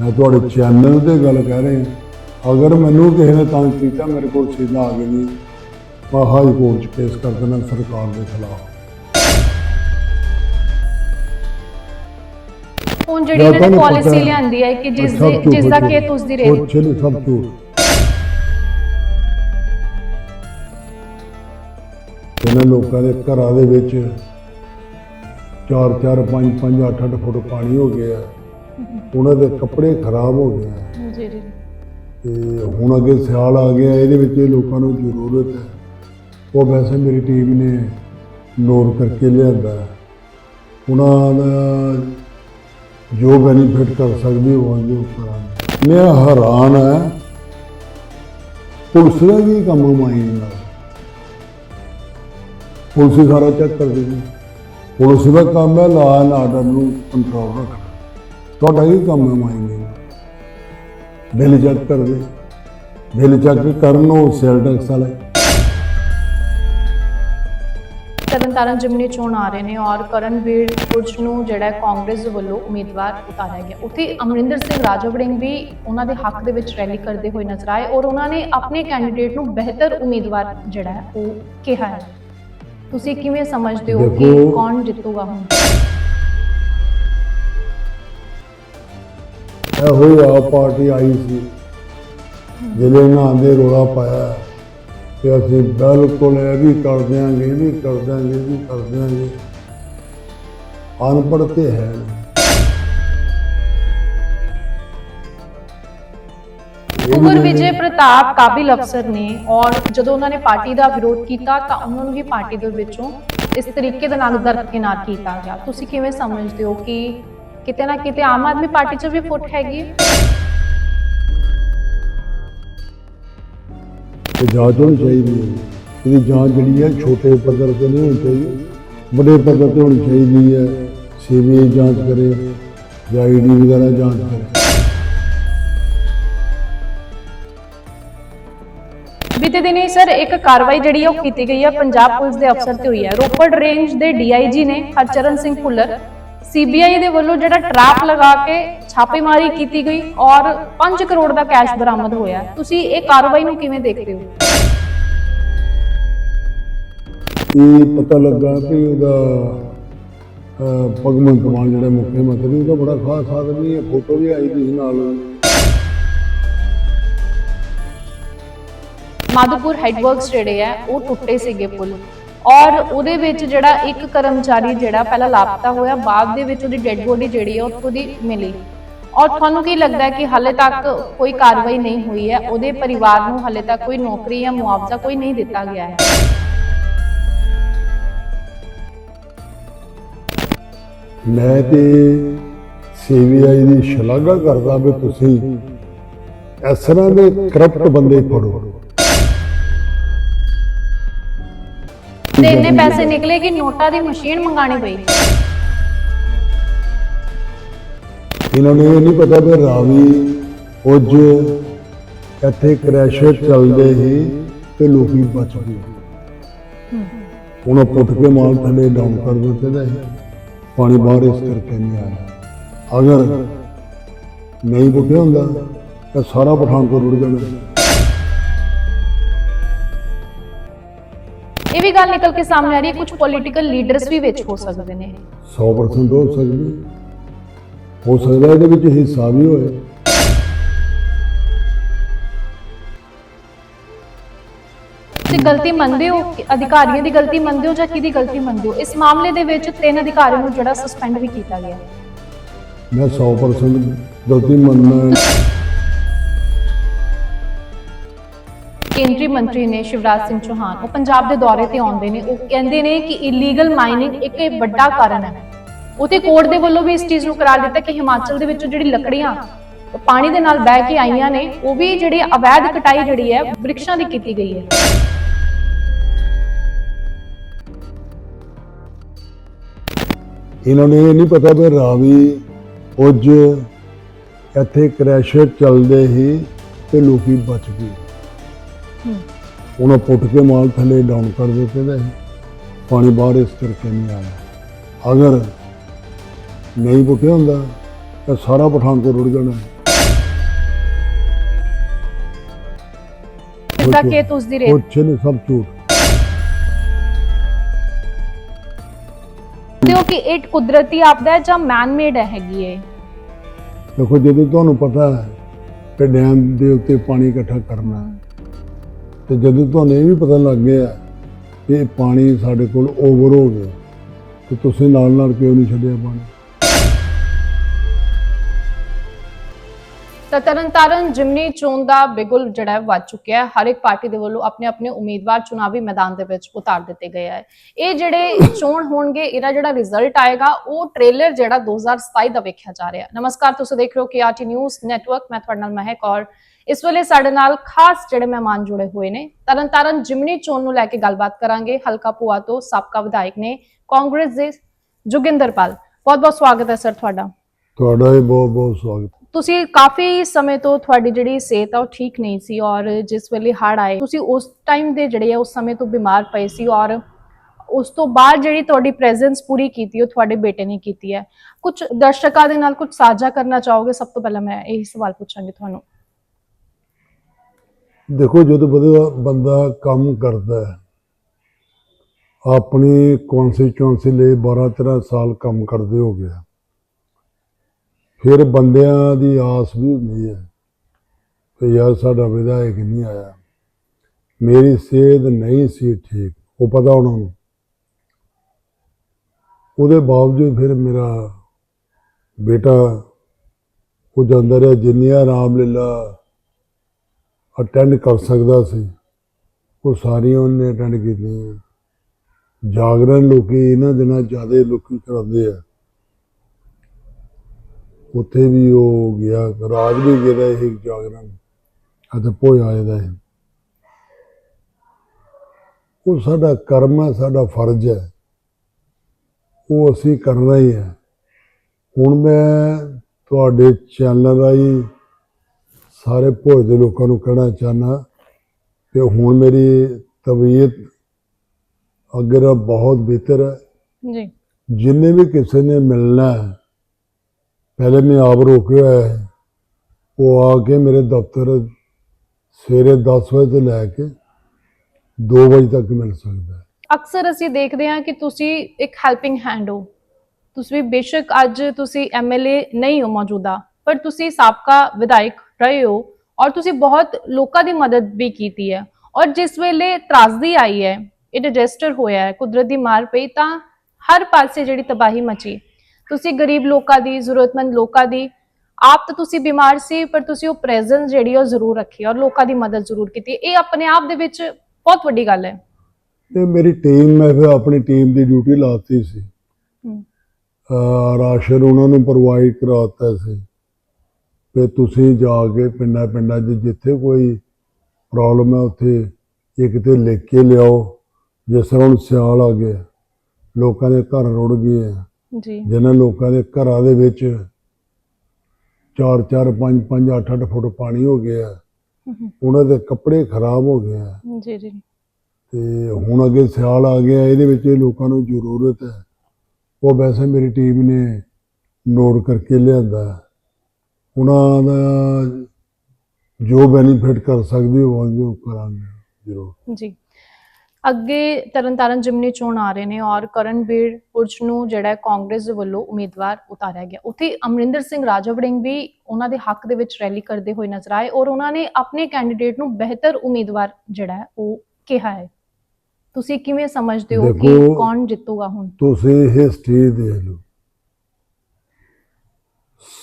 ਮੈਂ ਤੁਹਾਡੇ ਚੈਨਲ ਤੇ ਗੱਲ ਕਹਿ ਰਿਹਾ ਅਗਰ ਮੈਨੂੰ ਕਿਸੇ ਨੇ ਤੰਗ ਕੀਤਾ ਮੇਰੇ ਕੋਲ ਸਿੱਧਾ ਆ ਗਈ ਮੈਂ ਹਾਈ ਕੋਰਟ 'ਚ ਕੇਸ ਕਰ ਦੇਣਾ ਸਰਕਾਰ ਦੇ ਖਿਲਾਫ। ਹੁਣ ਜਿਹੜੀ ਇਹਨਾਂ ਨੇ ਪਾਲਿਸੀ ਲਿਆਂਦੀ ਹੈ ਕਿ ਜਿਸ ਦੇ ਜਿਸ ਦਾ ਝੂਠ। ਕੇਸ ਉਸਦੀ ਰੇਲ ਕੁਛ ਨਹੀਂ ਸਭ ਝੂਠ। ਇਹਨਾਂ ਲੋਕਾਂ ਦੇ ਘਰਾਂ ਦੇ ਵਿੱਚ 4 4 5 5 8 8 ਫੁੱਟ ਪਾਣੀ ਹੋ ਗਿਆ। ਉਹਨਾਂ ਦੇ ਕੱਪੜੇ ਖਰਾਬ ਹੋ ਗਏ ਆ। ਜੀ ਜੀ ਤੇ ਹੁਣ ਅੱਗੇ ਸਿਆਲ ਆ ਗਿਆ ਇਹਦੇ ਵਿੱਚ ਇਹ ਲੋਕਾਂ ਨੂੰ ਜ਼ਰੂਰਤ ਹੈ। ਉਹ ਵੈਸੇ ਮੇਰੀ ਟੀਮ ਨੇ ਨੋਟ ਕਰਕੇ ਲਿਆਂਦਾ ਹੈ। ਉਹਨਾਂ ਦਾ ਜੋ ਬੈਨੀਫਿਟ ਕਰ ਸਕਦੀ ਉਹ ਜੋ ਕਰਾਂਗੇ। ਮੈਂ ਹੈਰਾਨ ਹੈ ਪੁਲਿਸ ਦਾ ਕੀ ਕੰਮ ਮਾਈ ਨਾਲ ਪੁਲਿਸ ਹੀ ਸਾਰਾ ਚੈੱਕ ਕਰਦੀ ਹੈ ਪੁਲਿਸ ਦਾ ਕੰਮ ਹੈ ਲਾ ਐਂਡ ਆਰਡਰ ਨੂੰ ਕੰਟਰੋਲ ਰੱਖਣਾ। ਤੁਹਾਡਾ ਕੀ ਕੰਮ ਹੈ ਮਾਈ ਨਾਲ ਬਿੱਲ ਚੈੱਕ ਕਰਦੇ ਬਿੱਲ ਚੈੱਕ ਕਰਨ ਉਹ ਸੇਲ ਟੈਕਸ ਵਾਲੇ। ਤਰਨਤਾਰਨ ਜਿਮਨੀ ਚੋਣ ਆ ਰਹੇ ਨੇ ਔਰ ਕਰਨਵੀਰ ਬੁਰਜ ਨੂੰ ਜਿਹੜਾ ਕਾਂਗਰਸ ਵੱਲੋਂ ਉਮੀਦਵਾਰ ਉਤਾਰਿਆ ਗਿਆ। ਉੱਥੇ ਅਮਰਿੰਦਰ ਸਿੰਘ ਰਾਜਾ ਵੜਿੰਗ ਵੀ ਉਹਨਾਂ ਦੇ ਹੱਕ ਦੇ ਵਿੱਚ ਰੈਲੀ ਕਰਦੇ ਹੋਏ ਨਜ਼ਰ ਆਏ ਔਰ ਉਹਨਾਂ ਨੇ ਆਪਣੇ ਕੈਂਡੀਡੇਟ ਨੂੰ ਬਿਹਤਰ ਉਮੀਦਵਾਰ ਜਿਹੜਾ ਉਹ ਕਿਹਾ ਹੈ। ਤੁਸੀਂ ਕਿਵੇਂ ਸਮਝਦੇ ਹੋ ਕਿ ਕੌਣ ਜਿੱਤੂਗਾ ਹੁਣ? ਇਹੋ ਹੀ ਆਪ ਪਾਰਟੀ ਆਈ ਸੀ। ਜਿਹੜੇ ਇਹਨਾਂ ਦੇ ਰੋਲਾ ਪਾਇਆ ਕਿ ਅਸੀਂ ਬਿਲਕੁਲ ਇਹ ਵੀ ਕਰ ਦਿਆਂਗੇ ਇਹ ਵੀ ਕਰ ਦਿਆਂਗੇ ਇਹ ਵੀ ਕਰ ਦਿਆਂਗੇ। ਅਨਪੜ੍ਹ ਤੇ ਹੈ ਨਹੀਂ। ਇਹ ਵੀ ਕੁਵਰ ਜਿਹੜੇ- ਵਿਜੇ ਪ੍ਰਤਾਪ ਕਾਬਿਲ ਅਫਸਰ ਨੇ ਔਰ ਜਦੋਂ ਉਹਨਾਂ ਨੇ ਪਾਰਟੀ ਦਾ ਵਿਰੋਧ ਕੀਤਾ ਤਾਂ ਉਹਨਾਂ ਨੂੰ ਵੀ ਪਾਰਟੀ ਦੇ ਵਿੱਚੋਂ ਇਸ ਤਰੀਕੇ ਦੇ ਨਾਲ ਦਰਕਿਨਾਰ ਕੀਤਾ ਗਿਆ। ਤੁਸੀਂ ਕਿਵੇਂ ਸਮਝਦੇ ਹੋ ਕਿ ਕਿਤੇ ਨਾ ਕਿਤੇ ਆਮ ਆਦਮੀ ਪਾਰਟੀ 'ਚ ਵੀ ਫੁੱਟ ਹੈਗੀ ਹੈ। ਇਹ ਜਾਂਚ ਹੋਣੀ ਚਾਹੀਦੀ ਹੈ। ਇਹਦੀ ਜਾਂਚ ਜਿਹੜੀ ਹੈ ਛੋਟੇ ਪੱਧਰ ਤੇ ਨਹੀਂ ਹੋਣੀ ਚਾਹੀਦੀ। ਵੱਡੇ ਪੱਧਰ ਤੇ ਹੋਣੀ ਚਾਹੀਦੀ ਹੈ। ਸੀਬੀਆਈ ਜਾਂਚ ਕਰੇ ਜਾਂ ਈਡੀ ਵਗੈਰਾ ਜਾਂਚ ਕਰੇ। ਬੀਤੇ ਦਿਨੀ ਸਰ ਇੱਕ ਕਾਰਵਾਈ ਜਿਹੜੀ ਹੈ ਉਹ ਕੀਤੀ ਗਈ ਹੈ ਪੰਜਾਬ ਪੁਲਿਸ ਦੇ ਅਫਸਰ ਤੇ ਹੋਈ ਹੈ ਰੋਪੜ ਰੇਂਜ ਦੇ ਡੀਆਈਜੀ ਨੇ ਹਰਚਰਨ ਸਿੰਘ ਭੁੱਲਰ ਸੀਬੀਆਈ ਦੇ ਵੱਲੋਂ ਜਿਹੜਾ ਟਰੈਪ ਲਗਾ ਕੇ ਛਾਪੇਮਾਰੀ ਕੀਤੀ ਗਈ ਔਰ 5 ਕਰੋੜ ਦਾ ਕੈਸ਼ ਬਰਾਮਦ ਹੋਇਆ। ਤੁਸੀਂ ਇਹ ਕਾਰਵਾਈ ਨੂੰ ਕਿਵੇਂ ਦੇਖਦੇ ਹੋ? ਇਹ ਪਤਾ ਲੱਗਾ ਕਿ ਉਹਦਾ ਭਗਵੰਤ ਮਾਨ ਜਿਹੜਾ ਮੁੱਖ ਮੰਤਰੀ ਉਹਦਾ ਬੜਾ ਖਾਸ ਆਦਮੀ ਹੈ। ਫੋਟੋ ਵੀ ਆਈ ਸੀ ਨਾਲ। ਮਾਧੋਪੁਰ ਹੈਡਵਰਕਸ ਜਿਹੜੇ ਆ ਉਹ ਟੁੱਟੇ ਸੀਗੇ ਪੁਲ। ਔਰ ਉਹਦੇ ਵਿੱਚ ਜਿਹੜਾ ਇੱਕ ਕਰਮਚਾਰੀ ਜਿਹੜਾ ਪਹਿਲਾਂ ਲਾਪਤਾ ਹੋਇਆ, ਬਾਅਦ ਦੇ ਵਿੱਚ ਉਹਦੀ ਡੈੱਡ ਬੋਡੀ ਜਿਹੜੀ ਹੈ ਉੱਥੋਂ ਦੀ ਮਿਲੀ। ਔਰ ਤੁਹਾਨੂੰ ਕੀ ਲੱਗਦਾ ਹੈ ਕਿ ਹਾਲੇ ਤੱਕ ਕੋਈ ਕਾਰਵਾਈ ਨਹੀਂ ਹੋਈ ਹੈ? ਉਹਦੇ ਪਰਿਵਾਰ ਨੂੰ ਹਾਲੇ ਤੱਕ ਕੋਈ ਨੌਕਰੀ ਜਾਂ ਮੁਆਵਜ਼ਾ ਕੋਈ ਨਹੀਂ ਦਿੱਤਾ ਗਿਆ ਹੈ। ਮੈਂ ਤੇ ਸੀਬੀਆਈ ਦੀ ਸ਼ਲਾਘਾ ਕਰਦਾ ਵੀ ਤੁਸੀਂ ਇਸ ਤਰ੍ਹਾਂ ਦੇ ਕਰਪਟ ਬੰਦੇ ਫੜੋ ਤੇ ਇੰਨੇ ਪੈਸੇ ਨਿਕਲੇ ਕਿ ਨੋਟਾਂ ਦੀ ਮਸ਼ੀਨ ਮੰਗਾਣੀ ਪਈ। ਇਹਨਾਂ ਨੂੰ ਇਹ ਨਹੀਂ ਪਤਾ ਕਿ ਰਾਵੀ ਉੱਜ ਇੱਥੇ ਕ੍ਰੈਸ਼ਰ ਚੱਲਦੇ ਹੀ ਤੇ ਲੋਕੀ ਬਚ ਗਏ। ਉਹਨਾਂ ਪੁੱਟ ਕੇ ਮਾਲ ਥੱਲੇ ਡਾਊਨ ਕਰ ਦਿੱਤੇ ਦਾ ਪਾਣੀ ਬਾਹਰ ਇਸ ਕਰਕੇ ਨਹੀਂ ਆਇਆ। ਅਗਰ ਨਹੀਂ ਪੁੱਟਿਆ ਹੁੰਦਾ ਤਾਂ ਸਾਰਾ ਪਠਾਨਕੋਟ ਰੁੜ ਜਾਣਾ। ਇਹ ਵੀ ਗੱਲ ਨਿਕਲ ਕੇ ਸਾਹਮਣੇ ਆ ਰਹੀ ਹੈ ਕੁਝ ਪੋਲੀਟੀਕਲ ਲੀਡਰਸ ਵੀ ਵਿੱਚ ਹੋ ਸਕਦੇ ਨੇ। 100% ਹੋ ਸਕਦੀ ਹੋ ਸਕਦਾ ਇਹਦੇ ਵਿੱਚ ਹਿੱਸਾ ਵੀ ਹੋਏ। ਤੁਸੀਂ ਗਲਤੀ ਮੰਨਦੇ ਹੋ? ਕਿ ਅਧਿਕਾਰੀਆਂ ਦੀ ਗਲਤੀ ਮੰਨਦੇ ਹੋ ਜਾਂ ਕਿਹਦੀ ਗਲਤੀ ਮੰਨਦੇ ਹੋ? ਇਸ ਮਾਮਲੇ ਦੇ ਵਿੱਚ ਤਿੰਨ ਅਧਿਕਾਰੀਆਂ ਨੂੰ ਜਿਹੜਾ ਸਸਪੈਂਡ ਵੀ ਕੀਤਾ ਗਿਆ। ਮੈਂ 100% ਗਲਤੀ ਮੰਨਣਾ ਕੇਂਦਰੀ ਮੰਤਰੀ ਨੇ ਸ਼ਿਵਰਾਜ ਸਿੰਘ ਚੌਹਾਨ ਉਹ ਪੰਜਾਬ ਦੇ ਦੌਰੇ ਤੇ ਆਉਂਦੇ ਨੇ, ਉਹ ਕਹਿੰਦੇ ਨੇ ਕਿ ਇਲੀਗਲ ਮਾਈਨਿੰਗ ਇੱਕ ਵੱਡਾ ਕਾਰਨ ਹੈ। ਉਤੇ ਕੋਰਟ ਦੇ ਵੱਲੋਂ ਵੀ ਇਸ ਚੀਜ਼ ਨੂੰ ਕਰਾਰ ਦਿੱਤਾ ਕਿ ਹਿਮਾਚਲ ਦੇ ਵਿੱਚੋਂ ਜਿਹੜੀ ਲੱਕੜੀਆਂ ਪਾਣੀ ਦੇ ਨਾਲ ਬਹਿ ਕੇ ਆਈਆਂ ਨੇ, ਉਹ ਵੀ ਜਿਹੜੀ ਅਵੈਧ ਕਟਾਈ ਜਿਹੜੀ ਹੈ ਵ੍ਰਿਕਸ਼ਾਂ ਦੀ ਕੀਤੀ ਗਈ ਹੈ। ਇਹਨਾਂ ਨੂੰ ਇਹ ਨਹੀਂ ਪਤਾ ਵੀ ਰਾਵੀ ਉੱਜ ਇੱਥੇ ਕ੍ਰੈਸ਼ਰ ਚੱਲਦੇ ਹੀ ਤੇ ਲੋਕੀ ਬਚ ਗਏ। ਉਹਨਾਂ ਪੁੱਟ ਕੇ ਮਾਲ ਥੱਲੇ ਡਾਊਨ ਕਰ ਦਿੱਤੇ ਦਾ ਪਾਣੀ ਬਾਹਰ ਇਸ ਕਰਕੇ ਨਹੀਂ ਆਇਆ। ਅਗਰ ਨਹੀਂ ਪੁੱਟਿਆ ਹੁੰਦਾ ਤਾਂ ਸਾਰਾ ਪਠਾਨਕੋਟ ਰੁੜ ਜਾਣਾ। ਕਿ ਤੁਸ ਰੇਤ? ਪੁੱਛੇ ਨੇ ਸਭ ਝੂਠ। ਹੋ ਇਹ ਕੁਦਰਤੀ ਆਪਦਾ ਹੈ ਜਾਂ ਮੈਨ ਮੇਡ ਹੈਗੀ ਹੈ ਦੇਖੋ ਜਦੋਂ ਤੁਹਾਨੂੰ ਪਤਾ ਹੈ ਕਿ ਡੈਮ ਦੇ ਉੱਤੇ ਪਾਣੀ ਇਕੱਠਾ ਕਰਨਾ ਤੇ ਜਦੋਂ ਤੁਹਾਨੂੰ ਇਹ ਵੀ ਪਤਾ ਲੱਗ ਗਿਆ ਕਿ ਇਹ ਪਾਣੀ ਸਾਡੇ ਕੋਲ ਓਵਰ ਹੋ ਗਿਆ, ਤੇ ਤੁਸੀਂ ਨਾਲ ਨਾਲ ਕਿਉਂ ਨਹੀਂ ਛੱਡਿਆ ਪਾਣੀ? ਤਾਂ ਤਰਨਤਾਰਨ ਜਿਮਨੀ ਚੋਣ ਦਾ ਬਿਗੁਲ ਜਿਹੜਾ ਵੱਜ ਚੁੱਕਿਆ ਹੈ। ਹਰ ਇੱਕ ਪਾਰਟੀ ਦੇ ਵੱਲੋਂ ਆਪਣੇ ਆਪਣੇ ਉਮੀਦਵਾਰ ਚੁਣਾਵੀ ਮੈਦਾਨ ਦੇ ਵਿੱਚ ਉਤਾਰ ਦਿੱਤੇ ਗਏ ਹੈ। ਇਹ ਜਿਹੜੇ ਚੋਣ ਹੋਣਗੇ, ਇਹਦਾ ਜਿਹੜਾ ਰਿਜ਼ਲਟ ਆਏਗਾ, ਉਹ ਟ੍ਰੇਲਰ ਜਿਹੜਾ 2027 ਦਾ ਵੇਖਿਆ ਜਾ ਰਿਹਾ ਨਮਸਕਾਰ, ਤੁਸੀਂ ਦੇਖ ਰਹੇ ਹੋ ਕੇਆਰਟੀ ਨਿਊਜ਼ ਨੈਟਵਰਕ ਮੈਂ ਤੁਹਾਡੇ ਨਾਲ ਮਹਿਕ ਔਰ ਇਸ ਵੇਲੇ ਸਾਡੇ ਨਾਲ ਖਾਸ ਜਿਹੜੇ ਮਹਿਮਾਨ ਜੁੜੇ ਹੋਏ ਨੇ। ਤਰਨਤਾਰਨ ਜਿਮਨੀ ਚੋਣ ਨੂੰ ਲੈ ਕੇ ਗੱਲਬਾਤ ਕਰਾਂਗੇ। ਹਲਕਾ ਪੁਆ ਤੋਂ ਸਾਬਕਾ ਵਿਧਾਇਕ ਨੇ ਕਾਂਗਰਸ ਦੇ ਜੋਗਿੰਦਰਪਾਲ ਬਹੁਤ ਬਹੁਤ ਸਵਾਗਤ ਹੈ ਸਰ ਤੁਹਾਡਾ। ਤੁਹਾਡਾ ਵੀ ਬਹੁਤ ਬਹੁਤ ਸਵਾਗਤ। ਤੁਸੀਂ ਕਾਫੀ ਸਮੇਂ ਤੋਂ ਤੁਹਾਡੀ ਜਿਹੜੀ ਸਿਹਤ ਆ ਉਹ ਠੀਕ ਨਹੀਂ ਸੀ ਔਰ ਜਿਸ ਵੇਲੇ ਹੜ ਆਏ ਤੁਸੀਂ ਉਸ ਟਾਈਮ ਦੇ ਜਿਹੜੇ ਆ ਉਸ ਸਮੇਂ ਤੋਂ ਬਿਮਾਰ ਪਏ ਸੀ ਔਰ ਉਸ ਤੋਂ ਬਾਅਦ ਜਿਹੜੀ ਤੁਹਾਡੀ ਪ੍ਰੈਜ਼ੈਂਸ ਪੂਰੀ ਕੀਤੀ ਉਹ ਤੁਹਾਡੇ ਬੇਟੇ ਨੇ ਕੀਤੀ ਹੈ। ਕੁਝ ਦਰਸ਼ਕਾਂ ਦੇ ਨਾਲ ਕੁਝ ਸਾਂਝਾ ਕਰਨਾ ਚਾਹੋਗੇ? ਸਭ ਤੋਂ ਪਹਿਲਾਂ ਮੈਂ ਇਹੀ ਸਵਾਲ ਪੁੱਛਾਂਗੀ ਤੁਹਾਨੂੰ। ਦੇਖੋ ਜਦੋਂ ਬੰਦਾ ਬੰਦਾ ਕੰਮ ਕਰਦਾ ਹੈ, ਆਪਣੀ ਕਨਸਟੀਚੁਐਂਸੀ ਲਈ 12 13 ਸਾਲ ਕੰਮ ਕਰਦੇ ਹੋ ਗਿਆ, ਫਿਰ ਬੰਦਿਆਂ ਦੀ ਆਸ ਵੀ ਹੁੰਦੀ ਹੈ ਕਿ ਯਾਰ ਸਾਡਾ ਵਿਧਾਇਕ ਨਹੀਂ ਆਇਆ, ਮੇਰੀ ਸਿਹਤ ਨਹੀਂ ਸੀ ਠੀਕ, ਉਹ ਪਤਾ ਉਹਨਾਂ ਨੂੰ। ਉਹਦੇ ਬਾਵਜੂਦ ਫਿਰ ਮੇਰਾ ਬੇਟਾ ਉਹ ਜਾਂਦਾ ਰਿਹਾ ਜਿੰਨੀਆਂ ਰਾਮ ਲੀਲਾ ਅਟੈਂਡ ਕਰ ਸਕਦਾ ਸੀ। ਉਹ ਸਾਰੀਆਂ ਉਹਨੇ ਅਟੈਂਡ ਕੀਤੀਆਂ। ਜਾਗਰਣ ਲੋਕੀ ਇਹਨਾਂ ਦਿਨਾਂ ਜ਼ਿਆਦਾ ਲੋਕੀ ਕਰਾਉਂਦੇ ਆ। ਉੱਥੇ ਵੀ ਉਹ ਗਿਆ। ਰਾਜ ਵੀ ਗਿਆ ਇਹ ਜਾਗਰਣ। ਅਤੇ ਭੋਇਆ ਇਹਦਾ ਹੈ ਉਹ ਸਾਡਾ ਕਰਮ ਹੈ, ਸਾਡਾ ਫਰਜ਼ ਹੈ। ਉਹ ਅਸੀਂ ਕਰਨਾ ਹੀ ਹੈ। ਹੁਣ ਮੈਂ ਤੁਹਾਡੇ ਚੈਨਲ ਰਾਹੀਂ ਸਾਰੇ ਭੋਜ ਦੇ ਲੋਕਾਂ ਨੂੰ ਕਹਿਣਾ ਚਾਹਨਾ ਕਿ ਹੁਣ ਮੇਰੀ ਤਬੀਅਤ ਅਗਰ ਬਹੁਤ ਬਿਹਤਰ ਹੈ। ਜੀ। ਜਿੰਨੇ ਵੀ ਕਿਸੇ ਨੇ ਮਿਲਣਾ ਹੈ ਪਹਿਲੇ ਮੈਂ ਆਪ ਰੋਕਿਆ ਹੈ। ਉਹ ਆ ਕੇ ਮੇਰੇ ਦਫ਼ਤਰ ਸਵੇਰੇ 10 ਵਜੇ ਤੋਂ ਲੈ ਕੇ 2 ਵਜੇ ਤੱਕ ਮਿਲ ਸਕਦਾ ਅਕਸਰ ਅਸੀਂ ਦੇਖਦੇ ਹਾਂ ਕਿ ਤੁਸੀਂ ਇੱਕ ਹੈਲਪਿੰਗ ਹੈਂਡ ਹੋ। ਤੁਸੀਂ ਬੇਸ਼ੱਕ ਅੱਜ ਤੁਸੀਂ ਐਮਐਲਏ ਨਹੀਂ ਹੋ ਮੌਜੂਦਾ ਪਰ ਤੁਸੀਂ ਸਾਬਕਾ ਵਿਧਾਇਕ ਰਹੇ ਹੋ ਔਰ ਤੁਸੀਂ ਬਹੁਤ ਲੋਕਾਂ ਦੀ ਮਦਦ ਵੀ ਕੀਤੀ ਹੈ ਔਰ ਜਿਸ ਵੇਲੇ ਤਰਾਸਦੀ ਆਈ ਹੈ ਇਹ ਡਿਜ਼ਾਸਟਰ ਹੋਇਆ ਹੈ ਕੁਦਰਤ ਦੀ ਮਾਰ ਪਈ ਤਾਂ ਹਰ ਪਾਸੇ ਜਿਹੜੀ ਤਬਾਹੀ ਮਚੀ। ਤੁਸੀਂ ਗਰੀਬ ਲੋਕਾਂ ਦੀ ਜ਼ਰੂਰਤਮੰਦ ਲੋਕਾਂ ਦੀ ਆਪ ਤਾਂ ਤੁਸੀਂ ਬਿਮਾਰ ਸੀ ਪਰ ਤੁਸੀਂ ਉਹ ਪ੍ਰੈਜ਼ੈਂਸ ਜਿਹੜੀ ਉਹ ਜ਼ਰੂਰ ਰੱਖੀ ਔਰ ਲੋਕਾਂ ਦੀ ਮਦਦ ਜ਼ਰੂਰ ਕੀਤੀ। ਇਹ ਆਪਣੇ ਆਪ ਦੇ ਵਿੱਚ ਬਹੁਤ ਵੱਡੀ ਗੱਲ ਹੈ। ਤੇ ਮੇਰੀ ਟੀਮ ਮੈਂ ਫਿਰ ਆਪਣੀ ਟੀਮ ਦੀ ਡਿਊਟੀ ਲਾਤੀ ਸੀ। ਰਾਸ਼ਨ ਉਹਨਾਂ ਨੂੰ ਪ੍ਰੋਵਾਈਡ ਕਰਾਤਾ ਸੀ। ਤੇ ਤੁਸੀਂ ਜਾ ਕੇ ਪਿੰਡਾਂ ਪਿੰਡਾਂ 'ਚ ਜਿੱਥੇ ਕੋਈ ਪ੍ਰੋਬਲਮ ਹੈ ਉੱਥੇ ਇੱਕ ਤੇ ਲਿਖ ਕੇ ਲਿਆਓ। ਜਿਸ ਤਰ੍ਹਾਂ ਹੁਣ ਸਿਆਲ ਆ ਗਿਆ ਲੋਕਾਂ ਦੇ ਘਰ ਰੁੜ ਗਏ ਆ। ਜੀ। ਜਿਨ੍ਹਾਂ ਲੋਕਾਂ ਦੇ ਘਰਾਂ ਦੇ ਵਿੱਚ 4 4 5 5 8 8 ਫੁੱਟ ਪਾਣੀ ਹੋ ਗਿਆ ਉਹਨਾਂ ਦੇ ਕੱਪੜੇ ਖਰਾਬ ਹੋ ਗਏ ਆ। ਜੀ ਜੀ। ਤੇ ਹੁਣ ਅੱਗੇ ਸਿਆਲ ਆ ਗਿਆ ਇਹਦੇ ਵਿੱਚ ਇਹ ਲੋਕਾਂ ਨੂੰ ਜ਼ਰੂਰਤ ਹੈ। ਉਹ ਵੈਸੇ ਮੇਰੀ ਟੀਮ ਨੇ ਨੋਟ ਕਰਕੇ ਲਿਆਂਦਾ। ਹੈ। ਉਹਨਾਂ ਦਾ ਜੋ ਬੈਨੀਫਿਟ ਕਰ ਸਕਦੇ ਹੋਵਾਂਗੇ ਉਹ ਕਰਾਂਗੇ ਜ਼ਰੂਰ। ਜੀ। ਅੱਗੇ ਤਰਨਤਾਰਨ ਜਿਮਨੀ ਚੋਣ ਆ ਰਹੇ ਨੇ ਔਰ ਕਰਨਵੀਰ ਪੁਰਜ ਨੂੰ ਜਿਹੜਾ ਕਾਂਗਰਸ ਦੇ ਵੱਲੋਂ ਉਮੀਦਵਾਰ ਉਤਾਰਿਆ ਗਿਆ। ਉੱਥੇ ਅਮਰਿੰਦਰ ਸਿੰਘ ਰਾਜਾ ਵੜਿੰਗ ਵੀ ਉਹਨਾਂ ਦੇ ਹੱਕ ਦੇ ਵਿੱਚ ਰੈਲੀ ਕਰਦੇ ਹੋਏ ਨਜ਼ਰ ਆਏ ਔਰ ਉਹਨਾਂ ਨੇ ਆਪਣੇ ਕੈਂਡੀਡੇਟ ਨੂੰ ਬਿਹਤਰ ਉਮੀਦਵਾਰ ਜਿਹੜਾ ਹੈ ਉਹ ਕਿਹਾ ਹੈ। ਤੁਸੀਂ ਕਿਵੇਂ ਸਮਝਦੇ ਹੋ ਕਿ ਕੌਣ ਜਿੱਤੂਗਾ ਹੁਣ? ਤੁਸੀਂ ਹਿਸਟਰੀ ਦੇਖ ਲਓ।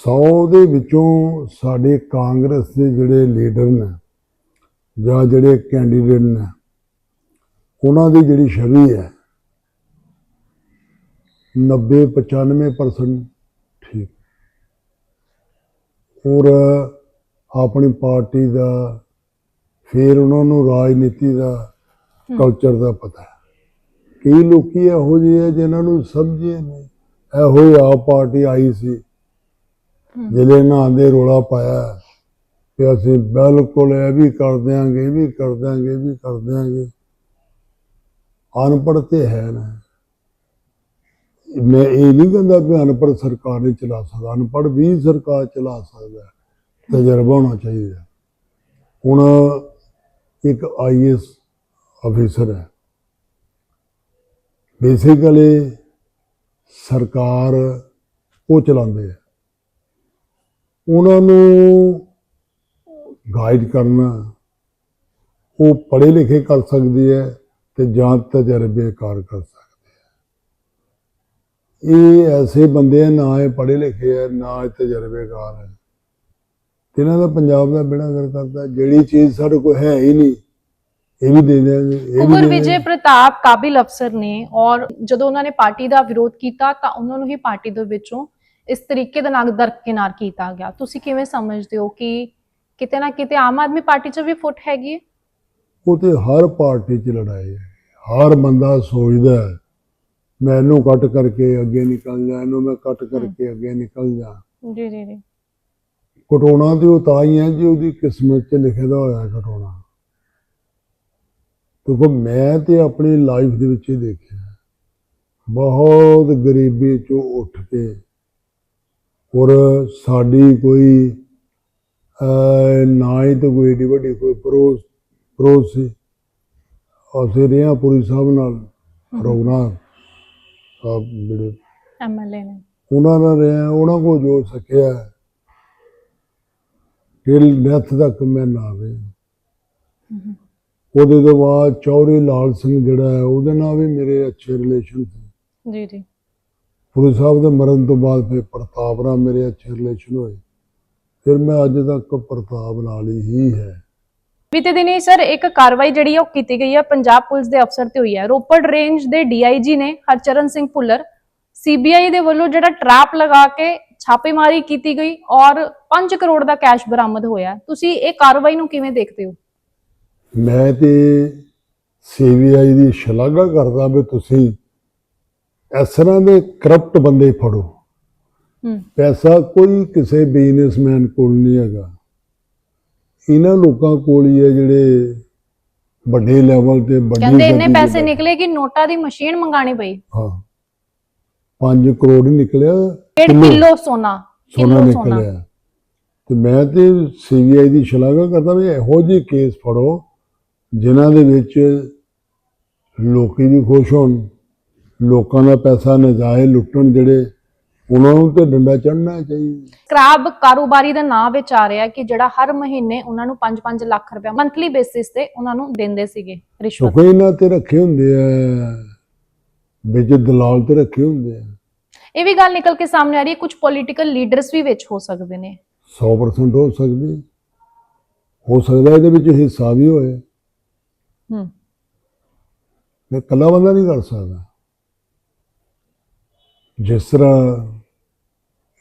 100 ਦੇ ਵਿੱਚੋਂ ਸਾਡੇ ਕਾਂਗਰਸ ਦੇ ਜਿਹੜੇ ਲੀਡਰ ਨੇ ਜਾਂ ਜਿਹੜੇ ਕੈਂਡੀਡੇਟ ਨੇ ਉਹਨਾਂ ਦੀ ਜਿਹੜੀ ਛਵੀ ਹੈ 90 95% ਠੀਕ। ਔਰ ਆਪਣੀ ਪਾਰਟੀ ਦਾ ਫਿਰ ਉਹਨਾਂ ਨੂੰ ਰਾਜਨੀਤੀ ਦਾ ਕਲਚਰ ਦਾ ਪਤਾ ਹੈ। ਕਈ ਲੋਕੀ ਇਹੋ ਜਿਹੇ ਆ ਜਿਨ੍ਹਾਂ ਨੂੰ ਸਮਝੇ ਨਹੀਂ। ਇਹੋ ਆਪ ਪਾਰਟੀ ਆਈ ਸੀ। ਜਿਹੜੇ ਨਾ ਦੇ ਰੋਲਾ ਪਾਇਆ ਕਿ ਅਸੀਂ ਬਿਲਕੁਲ ਇਹ ਵੀ ਕਰ ਦਿਆਂਗੇ, ਇਹ ਵੀ ਕਰ ਦਿਆਂਗੇ, ਇਹ ਵੀ ਕਰ ਦਿਆਂਗੇ। ਅਨਪੜ੍ਹ ਤੇ ਹੈ ਨਾ। ਮੈਂ ਇਹ ਨਹੀਂ ਕਹਿੰਦਾ ਕਿ ਅਨਪੜ੍ਹ ਸਰਕਾਰ ਨਹੀਂ ਚਲਾ ਸਕਦਾ, ਅਨਪੜ੍ਹ ਵੀ ਸਰਕਾਰ ਚਲਾ ਸਕਦਾ ਤਜਰਬਾ ਹੋਣਾ ਚਾਹੀਦਾ ਹੁਣ ਇੱਕ ਆਈਐਸ ਅਫੀਸਰ ਹੈ। ਬੇਸਿਕਲੀ ਸਰਕਾਰ ਉਹ ਚਲਾਉਂਦੇ ਆ ਉਹਨਾਂ ਨੂੰ ਗਾਈਡ ਕਰਨਾ ਉਹ ਪੜ੍ਹੇ ਲਿਖੇ ਕਰ ਸਕਦੀ ਹੈ ਤੇ ਜਾਂ ਤਜਰਬੇਕਾਰ ਕਰ ਸਕਦੇ ਆ ਇਹ ਐਸੇ ਬੰਦੇ ਨਾ ਇਹ ਪੜ੍ਹੇ ਲਿਖੇ ਆ ਨਾ ਤਜਰਬੇਕਾਰ ਹੈ ਇਹਨਾਂ ਦਾ ਪੰਜਾਬ ਦਾ ਬਿੜਾ ਕਰ ਕਰਦਾ ਜਿਹੜੀ ਚੀਜ਼ ਸਾਡੇ ਕੋਲ ਹੈ ਹੀ ਨਹੀਂ ਇਹ ਵੀ ਦੇ ਦਿਆਂਗੇ ਇਹ ਵੀ ਵਿਜੇ। ਪ੍ਰਤਾਪ ਕਾਬਿਲ ਅਫਸਰ ਨੇ ਔਰ ਜਦੋਂ ਉਹਨਾਂ ਨੇ ਪਾਰਟੀ ਦਾ ਵਿਰੋਧ ਕੀਤਾ ਤਾਂ ਉਹਨਾਂ ਨੂੰ ਹੀ ਪਾਰਟੀ ਦੇ ਵਿੱਚੋਂ ਇਸ ਤਰੀਕੇ ਦੇ ਨਾਲ ਦਰਕਿਨਾਰ ਕੀਤਾ ਗਿਆ। ਤੁਸੀਂ ਕਿਵੇਂ ਸਮਝਦੇ ਹੋ ਕਿ ਕਿਤੇ ਨਾ ਕਿਤੇ ਆਮ ਆਦਮੀ ਪਾਰਟੀ 'ਚ ਵੀ ਫੁੱਟ ਹੈਗੀ ਹੈ? ਉਹ ਤੇ ਹਰ ਪਾਰਟੀ 'ਚ ਲੜਾਈ ਹੈ। ਹਰ ਬੰਦਾ ਸੋਚਦਾ ਹੈ ਮੈਂ ਇਹਨੂੰ ਕੱਟ ਕਰਕੇ ਅੱਗੇ ਨਿਕਲ ਜਾ ਇਹਨੂੰ ਮੈਂ ਕੱਟ ਕਰਕੇ ਅੱਗੇ ਨਿਕਲ ਜਾ ਜੀ ਜੀ। ਜੀ ਕਟਾਉਣਾ ਤੇ ਉਹ ਤਾਂ ਹੀ ਹੈ ਜੇ ਉਹਦੀ ਕਿਸਮਤ 'ਚ ਲਿਖਿਆ ਦਾ ਹੋਇਆ ਕਟਾਉਣਾ ਕਿਉਂਕਿ ਮੈਂ ਤੇ ਆਪਣੀ ਲਾਈਫ ਦੇ ਵਿੱਚ ਹੀ ਦੇਖਿਆ। ਬਹੁਤ ਗਰੀਬੀ 'ਚੋਂ ਉੱਠ ਕੇ ਔਰ ਸਾਡੀ ਕੋਈ ਨਾ ਹੀ ਤਾਂ ਕੋਈ ਏਡੀ ਵੱਡੀ ਕੋਈ ਪਰੋਸ ਪਰੋਸ ਸੀ। ਅਸੀਂ ਰਿਹਾ ਪੁਰੀ ਸਾਹਿਬ ਨਾਲ ਰਘੁਨਾਥ ਸਾਹਿਬ ਜਿਹੜੇ। ਐਮਐਲਏ ਨੇ। ਉਹਨਾਂ ਨਾਲ ਰਿਹਾ ਉਹਨਾਂ ਕੋ ਜੋ ਸਕਿਆ ਟਿਲ ਡੈਥ ਤੱਕ ਮੈਂ ਨਾ ਰਿਹਾ। ਉਹਦੇ ਤੋਂ ਬਾਅਦ ਚੌਧਰੀ ਲਾਲ ਸਿੰਘ ਜਿਹੜਾ ਹੈ ਉਹਦੇ ਨਾਲ ਵੀ ਮੇਰੇ ਅੱਛੇ ਰਿਲੇਸ਼ਨ ਸੀ। ਜੀ ਜੀ। ਪੁਰੀ ਸਾਹਿਬ ਦੇ ਮਰਨ ਤੋਂ ਬਾਅਦ ਫਿਰ ਪ੍ਰਤਾਪ ਨਾਲ ਮੇਰੇ ਅੱਛੇ ਰਿਲੇਸ਼ਨ ਹੋਏ। ਫਿਰ ਮੈਂ ਅੱਜ ਤੱਕ ਪ੍ਰਤਾਪ ਨਾਲ ਹੀ ਹੈ ਬੀਤੇ ਦਿਨੀ ਸਰ ਇੱਕ ਕਾਰਵਾਈ ਜਿਹੜੀ ਉਹ ਕੀਤੀ ਗਈ ਹੈ ਪੰਜਾਬ ਪੁਲਿਸ ਦੇ ਅਫਸਰ ਤੇ ਹੋਈ ਹੈ ਰੋਪੜ ਰੇਂਜ ਦੇ ਡੀਆਈਜੀ ਨੇ ਹਰਚਰਨ ਸਿੰਘ ਭੁੱਲਰ ਸੀਬੀਆਈ ਦੇ ਵੱਲੋਂ ਜਿਹੜਾ ਟਰੈਪ ਲਗਾ ਕੇ ਛਾਪੇਮਾਰੀ ਕੀਤੀ ਗਈ ਔਰ 5 ਕਰੋੜ ਦਾ ਕੈਸ਼ ਬਰਾਮਦ ਹੋਇਆ। ਤੁਸੀਂ ਇਹ ਕਾਰਵਾਈ ਨੂੰ ਕਿਵੇਂ ਦੇਖਦੇ ਹੋ? ਮੈਂ ਤੇ ਸੀਬੀਆਈ ਦੀ ਸ਼ਲਾਘਾ ਕਰਦਾ ਵੀ ਤੁਸੀਂ ਇਸ ਤਰ੍ਹਾਂ ਦੇ ਕਰਪਟ ਬੰਦੇ ਫੜੋ। ਪੈਸਾ ਕੋਈ ਕਿਸੇ ਬਿਜ਼ਨਸਮੈਨ ਕੋਲ ਨਹੀਂ ਹੈਗਾ। ਇਹਨਾਂ ਲੋਕਾਂ ਕੋਲ ਹੀ ਹੈ ਜਿਹੜੇ ਵੱਡੇ ਲੈਵਲ ਤੇ ਵੱਡੀ ਕਹਿੰਦੇ ਇੰਨੇ ਪੈਸੇ ਨਿਕਲੇ ਕਿ ਨੋਟਾਂ ਦੀ ਮਸ਼ੀਨ ਮੰਗਾਣੀ ਪਈ। ਹਾਂ। 5 ਕਰੋੜ ਹੀ ਨਿਕਲਿਆ 1.5 ਕਿਲੋ ਸੋਨਾ ਸੋਨਾ ਨਿਕਲਿਆ। ਤੇ ਮੈਂ ਤੇ ਸੀਬੀਆਈ ਦੀ ਸ਼ਲਾਘਾ ਕਰਦਾ ਵੀ ਇਹੋ ਜਿਹੇ ਕੇਸ ਫੜੋ ਜਿਨ੍ਹਾਂ ਦੇ ਵਿੱਚ ਲੋਕੀ ਵੀ ਖੁਸ਼ ਹੋਣ। ਲੋਕਾਂ ਦਾ ਪੈਸਾ ਨਜਾਇਜ਼ ਲੁੱਟਣ ਜਿਹੜੇ ਉਹਨਾਂ ਨੂੰ ਤੇ ਡੰਡਾ ਚੜਨਾ ਚਾਹੀਦਾ। ਸਕ੍ਰੈਬ ਕਾਰੋਬਾਰੀ ਦਾ ਨਾਂ ਵਿੱਚ ਆ ਰਿਹਾ ਕਿ ਜਿਹੜਾ ਹਰ ਮਹੀਨੇ ਉਹਨਾਂ ਨੂੰ 5-5 ਲੱਖ ਰੁਪਏ ਮੰਥਲੀ ਬੇਸਿਸ ਤੇ ਉਹਨਾਂ ਨੂੰ ਦਿੰਦੇ ਸੀਗੇ ਰਿਸ਼ਵਤ। ਕਿਉਂਕਿ ਇਹਨਾਂ ਤੇ ਰੱਖੇ ਹੁੰਦੇ ਆ ਵਿੱਚ ਦਲਾਲ ਤੇ ਰੱਖੇ ਹੁੰਦੇ ਆ। ਇਹ ਵੀ ਗੱਲ ਨਿਕਲ ਕੇ ਸਾਹਮਣੇ ਆ ਰਹੀ ਹੈ ਕੁਝ ਪੋਲੀਟੀਕਲ ਲੀਡਰਸ ਵੀ ਵਿੱਚ ਹੋ ਸਕਦੇ ਨੇ। 100% ਹੋ ਸਕਦੀ। ਹੋ ਸਕਦਾ ਇਹਦੇ ਵਿੱਚ ਹਿੱਸਾ ਵੀ ਹੋਏ। ਹੂੰ। ਇਹ ਇਕੱਲਾ ਬੰਦਾ ਨਹੀਂ ਕਰ ਸਕਦਾ। ਜਿਸ ਤਰ੍ਹਾਂ